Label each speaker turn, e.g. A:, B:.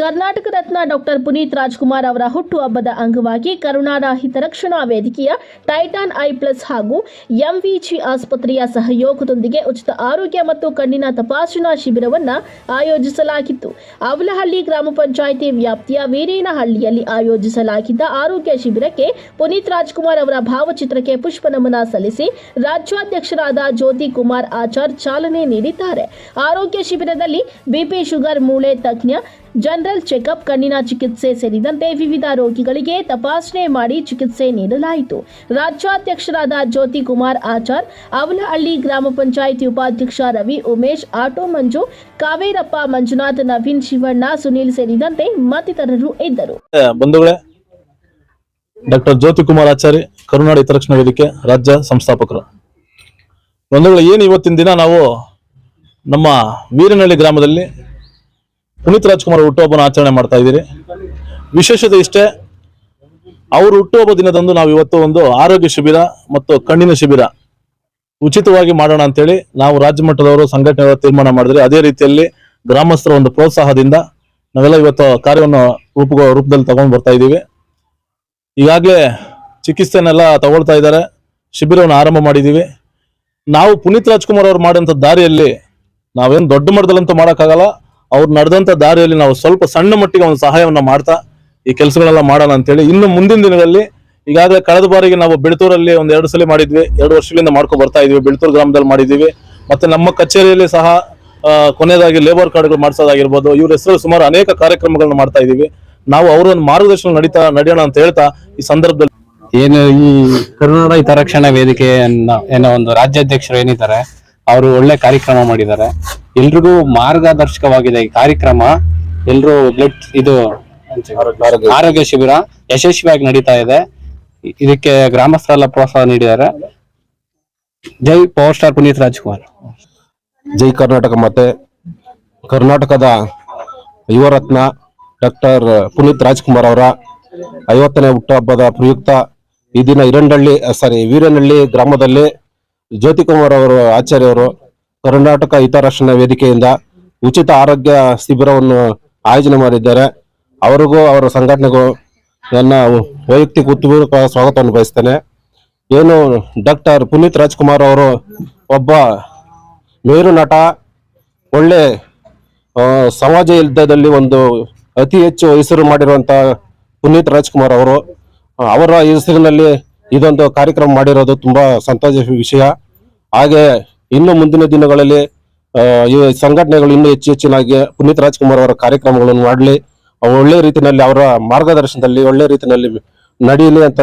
A: Karnataka Ratna doctor Puneeth Rajkumar ಅವರ ಹುಟ್ಟುಹಬ್ಬದ ಅಂಗವಾಗಿ ಕರುಣಾರ ಹಿತರಕ್ಷಣಾ ವೇದಿಕೆಯ ಟೈಟಾನ್ ಐ ಪ್ಲಸ್ ಹಾಗೂ ಎಂವಿಜಿ ಆಸ್ಪತ್ರೆಯ ಸಹಯೋಗದೊಂದಿಗೆ ಉಚಿತ ಆರೋಗ್ಯ ಮತ್ತು ಕಣ್ಣಿನ ತಪಾಸಣಾ ಶಿಬಿರವನ್ನು ಆಯೋಜಿಸಲಾಗಿತ್ತು. ಅವಲಹಳ್ಳಿ ಗ್ರಾಮ ಪಂಚಾಯಿತಿ ವ್ಯಾಪ್ತಿಯ ವೀರೇನಹಳ್ಳಿಯಲ್ಲಿ ಆಯೋಜಿಸಲಾಗಿದ್ದ ಆರೋಗ್ಯ ಶಿಬಿರಕ್ಕೆ ಪುನೀತ್ ರಾಜ್ಕುಮಾರ್ ಅವರ ಭಾವಚಿತ್ರಕ್ಕೆ ಪುಷ್ಪ ನಮನ ಸಲ್ಲಿಸಿ ರಾಜ್ಯಾಧ್ಯಕ್ಷರಾದ ಜ್ಯೋತಿ ಕುಮಾರ್ ಆಚಾರ್ ಚಾಲನೆ ನೀಡಿದ್ದಾರೆ. ಆರೋಗ್ಯ ಶಿಬಿರದಲ್ಲಿ ಬಿಪಿ ಶುಗರ್ ಮೂಳೆ ತಜ್ಞ ಜನರಲ್ ಚೆಕಪ್ ಕಣ್ಣಿನ ಚಿಕಿತ್ಸೆ ಸೇರಿದಂತೆ ವಿವಿಧ ರೋಗಿಗಳಿಗೆ ತಪಾಸಣೆ ಮಾಡಿ ಚಿಕಿತ್ಸೆ ನೀಡಲಾಯಿತು. ರಾಜ್ಯಾಧ್ಯಕ್ಷರಾದ ಜ್ಯೋತಿ ಕುಮಾರ್ ಆಚಾರ್, ಅವಲಹಳ್ಳಿ ಗ್ರಾಮ ಪಂಚಾಯಿತಿ ಉಪಾಧ್ಯಕ್ಷ ರವಿ ಉಮೇಶ್, ಆಟೋ ಮಂಜು, ಕಾವೇರಪ್ಪ ಮಂಜುನಾಥ್, ನವೀನ್ ಶಿವಣ್ಣ, ಸುನೀಲ್ ಸೇರಿದಂತೆ ಮತ್ತಿತರರು ಇದ್ದರು.
B: ಬಂಧುಗಳೇ, ಡಾಕ್ಟರ್ ಜ್ಯೋತಿ ಕುಮಾರ್ ಆಚಾರ್ಯ, ಕರುನಾಡ ಹಿತರಕ್ಷಣಾ ವೇದಿಕೆ ರಾಜ್ಯ ಸಂಸ್ಥಾಪಕರು. ಬಂಧುಗಳು, ಏನು ಇವತ್ತಿನ ದಿನ ನಾವು ನಮ್ಮ ವೀರನಹಳ್ಳಿ ಗ್ರಾಮದಲ್ಲಿ ಪುನೀತ್ ರಾಜ್ಕುಮಾರ್ ಹುಟ್ಟುಹಬ್ಬನ ಆಚರಣೆ ಮಾಡ್ತಾ ಇದ್ದೀರಿ. ವಿಶೇಷತೆ ಇಷ್ಟೇ, ಅವರು ಹುಟ್ಟುಹಬ್ಬ ದಿನದಂದು ನಾವು ಇವತ್ತು ಒಂದು ಆರೋಗ್ಯ ಶಿಬಿರ ಮತ್ತು ಕಣ್ಣಿನ ಶಿಬಿರ ಉಚಿತವಾಗಿ ಮಾಡೋಣ ಅಂತೇಳಿ ನಾವು ರಾಜ್ಯ ಮಟ್ಟದವರು ಸಂಘಟನೆಯವರು ತೀರ್ಮಾನ ಮಾಡಿದ್ರೆ. ಅದೇ ರೀತಿಯಲ್ಲಿ ಗ್ರಾಮಸ್ಥರ ಒಂದು ಪ್ರೋತ್ಸಾಹದಿಂದ ನಾವೆಲ್ಲ ಇವತ್ತು ಕಾರ್ಯವನ್ನು ರೂಪ ರೂಪದಲ್ಲಿ ತಗೊಂಡು ಬರ್ತಾ ಇದ್ದೀವಿ. ಈಗಾಗಲೇ ಚಿಕಿತ್ಸೆನೆಲ್ಲ ತಗೊಳ್ತಾ ಇದ್ದಾರೆ. ಶಿಬಿರವನ್ನು ಆರಂಭ ಮಾಡಿದ್ದೀವಿ. ನಾವು ಪುನೀತ್ ರಾಜ್ಕುಮಾರ್ ಅವ್ರು ಮಾಡಿದಂಥ ದಾರಿಯಲ್ಲಿ ನಾವೇನು ದೊಡ್ಡ ಮಟ್ಟದಲ್ಲಂತೂ ಮಾಡೋಕ್ಕಾಗಲ್ಲ. ಅವ್ರು ನಡೆದಂತ ದಾರಿಯಲ್ಲಿ ನಾವು ಸ್ವಲ್ಪ ಸಣ್ಣ ಮಟ್ಟಿಗೆ ಒಂದು ಸಹಾಯವನ್ನು ಮಾಡ್ತಾ ಈ ಕೆಲಸಗಳೆಲ್ಲ ಮಾಡೋಣ ಅಂತೇಳಿ ಇನ್ನು ಮುಂದಿನ ದಿನಗಳಲ್ಲಿ ಈಗಾಗಲೇ ಕಳೆದ ಬಾರಿಗೆ ನಾವು ಬೆಳ್ತೂರಲ್ಲಿ ಒಂದು ಎರಡು ಸಲ ಮಾಡಿದ್ವಿ, ಎರಡು ವರ್ಷಗಳಿಂದ ಮಾಡ್ಕೊಂಡು ಬರ್ತಾ ಇದ್ವಿ, ಬಿಳ್ತೂರು ಗ್ರಾಮದಲ್ಲಿ ಮಾಡಿದ್ದೀವಿ. ಮತ್ತೆ ನಮ್ಮ ಕಚೇರಿಯಲ್ಲಿ ಸಹ ಕೊನೆಯದಾಗಿ ಲೇಬರ್ ಕಾರ್ಡ್ಗಳು ಮಾಡಿಸೋದಾಗಿರ್ಬೋದು, ಇವ್ರ ಹೆಸರು ಸುಮಾರು ಅನೇಕ ಕಾರ್ಯಕ್ರಮಗಳನ್ನ ಮಾಡ್ತಾ ಇದೀವಿ. ನಾವು ಅವರ ಒಂದು ಮಾರ್ಗದರ್ಶನ ನಡೀತಾ, ನಡೆಯೋಣ ಅಂತ ಹೇಳ್ತಾ ಈ ಸಂದರ್ಭದಲ್ಲಿ
C: ಏನು ಈ ಕರ್ನಾಟಕ ಹಿತರಕ್ಷಣಾ ವೇದಿಕೆ ಅನ್ನೋ ಏನೋ ಒಂದು ರಾಜ್ಯಾಧ್ಯಕ್ಷರು ಏನಿದ್ದಾರೆ, ಅವರು ಒಳ್ಳೆ ಕಾರ್ಯಕ್ರಮ ಮಾಡಿದ್ದಾರೆ. ಎಲ್ರಿಗೂ ಮಾರ್ಗದರ್ಶಕವಾಗಿದೆ ಈ ಕಾರ್ಯಕ್ರಮ. ಎಲ್ರು ಬ್ಲಡ್ ಇದು ಆರೋಗ್ಯ ಶಿಬಿರ ಯಶಸ್ವಿಯಾಗಿ ನಡೀತಾ ಇದೆ. ಇದಕ್ಕೆ ಗ್ರಾಮಸ್ಥರೆಲ್ಲ ಪ್ರೋತ್ಸಾಹ ನೀಡಿದ್ದಾರೆ. ಜೈ ಪವರ್ ಸ್ಟಾರ್ ಪುನೀತ್ ರಾಜ್ಕುಮಾರ್.
D: ಜೈ ಕರ್ನಾಟಕ ಮತ್ತೆ. ಕರ್ನಾಟಕದ ಯುವರತ್ನ ಡಾಕ್ಟರ್ ಪುನೀತ್ ರಾಜ್ಕುಮಾರ್ ಅವರ ಐವತ್ತನೇ ಹುಟ್ಟುಹಬ್ಬದ ಪ್ರಯುಕ್ತ ಈ ದಿನ ಇರಂಡಳ್ಳಿ ಸಾರಿ ವೀರನಹಳ್ಳಿ ಗ್ರಾಮದಲ್ಲಿ ಜ್ಯೋತಿ ಕುಮಾರ್ ಅವರು ಆಚಾರ್ಯವರು ಕರ್ನಾಟಕ ಹಿತರಕ್ಷಣಾ ವೇದಿಕೆಯಿಂದ ಉಚಿತ ಆರೋಗ್ಯ ಶಿಬಿರವನ್ನು ಆಯೋಜನೆ ಮಾಡಿದ್ದಾರೆ. ಅವರಿಗೂ ಅವರ ಸಂಘಟನೆಗೂ ನನ್ನ ವೈಯಕ್ತಿಕ ಉತ್ತಮ ಸ್ವಾಗತವನ್ನು ಬಯಸ್ತೇನೆ. ಏನು ಡಾಕ್ಟರ್ ಪುನೀತ್ ರಾಜ್ಕುಮಾರ್ ಅವರು ಒಬ್ಬ ಮೇರು ನಟ, ಒಳ್ಳೆ ಸಮಾಜ ಯುದ್ಧದಲ್ಲಿ ಒಂದು ಅತಿ ಹೆಚ್ಚು ಹೆಸರು ಮಾಡಿರುವಂಥ ಪುನೀತ್ ರಾಜ್ಕುಮಾರ್ ಅವರು, ಅವರ ಹೆಸರಿನಲ್ಲಿ ಇದೊಂದು ಕಾರ್ಯಕ್ರಮ ಮಾಡಿರೋದು ತುಂಬ ಸಂತೋಷ ವಿಷಯ. ಹಾಗೆ ಇನ್ನು ಮುಂದಿನ ದಿನಗಳಲ್ಲಿ ಈ ಸಂಘಟನೆಗಳು ಇನ್ನೂ ಹೆಚ್ಚು ಹೆಚ್ಚಿನಾಗಿ ಪುನೀತ್ ರಾಜ್ಕುಮಾರ್ ಅವರ ಕಾರ್ಯಕ್ರಮಗಳನ್ನು ಮಾಡಲಿ, ಒಳ್ಳೆ ರೀತಿಯಲ್ಲಿ ಅವರ ಮಾರ್ಗದರ್ಶನದಲ್ಲಿ ಒಳ್ಳೆ ರೀತಿಯಲ್ಲಿ ನಡೆಯಲಿ ಅಂತ